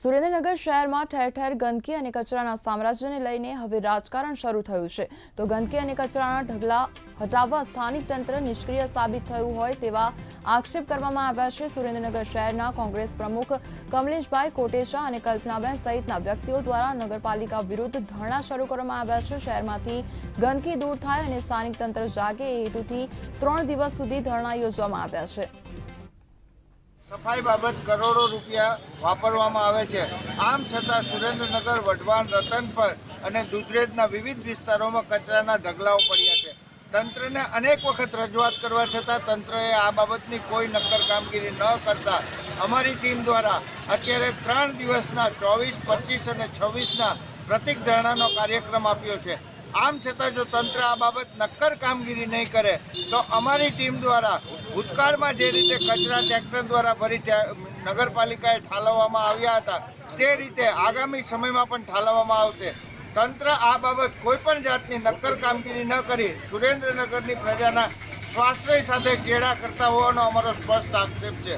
સુરેન્દ્રનગર શહેરમાં ઠેર ઠેર ગંદકી અને કચરાના સામ્રાજ્યને લઈને હવે રાજકારણ શરૂ થયું છે. તો ગંદકી અને કચરાના ઢગલા હટાવવા સ્થાનિક તંત્ર નિષ્ક્રિય સાબિત થયું હોય તેવા આક્ષેપ કરવામાં આવ્યા છે સુરેન્દ્રનગર શહેરના કોંગ્રેસ પ્રમુખ કમલેશભાઈ કોટેચા અને કલ્પનાબેન સહિતના વ્યક્તિઓ દ્વારા નગરપાલિકા વિરુદ્ધ ધરણા શરૂ કરવામાં આવ્યા છે. શહેરમાંથી ગંદકી દૂર થાય અને સ્થાનિક તંત્ર જાગે એ હેતુથી ત્રણ દિવસ સુધી ધરણા યોજવામાં આવ્યા છે. સફાઈ બાબત કરોડો રૂપિયા વાપરવામાં આવે છે. આમ છતાં સુરેન્દ્રનગર, વઢવાણ, રતનપર અને દુધરેજના વિવિધ વિસ્તારોમાં કચરાના ઢગલાઓ પડ્યા છે. તંત્રને અનેક વખત રજૂઆત કરવા છતાં તંત્રએ આ બાબતની કોઈ નક્કર કામગીરી ન કરતા અમારી ટીમ દ્વારા અત્યારે ત્રણ દિવસના ચોવીસ, પચીસ અને છવ્વીસના પ્રતિક ધરણાનો કાર્યક્રમ આપ્યો છે. આમ છતાં જો તંત્ર આ બાબત નક્કર કામગીરી નહીં કરે, તો અમારી ટીમ દ્વારા ભૂતકાળમાં જે રીતે કચરા ટ્રેક્ટર દ્વારા ભરી નગરપાલિકાએ ઠાલવવામાં આવ્યા હતા, તે રીતે આગામી સમયમાં પણ ઠાલવવામાં આવશે. તંત્ર આ બાબત કોઈ પણ જાતની નક્કર કામગીરી ન કરી સુરેન્દ્રનગરની પ્રજાના સ્વાસ્થ્ય સાથે ચેડા કરતા હોવાનો અમારો સ્પષ્ટ આક્ષેપ છે.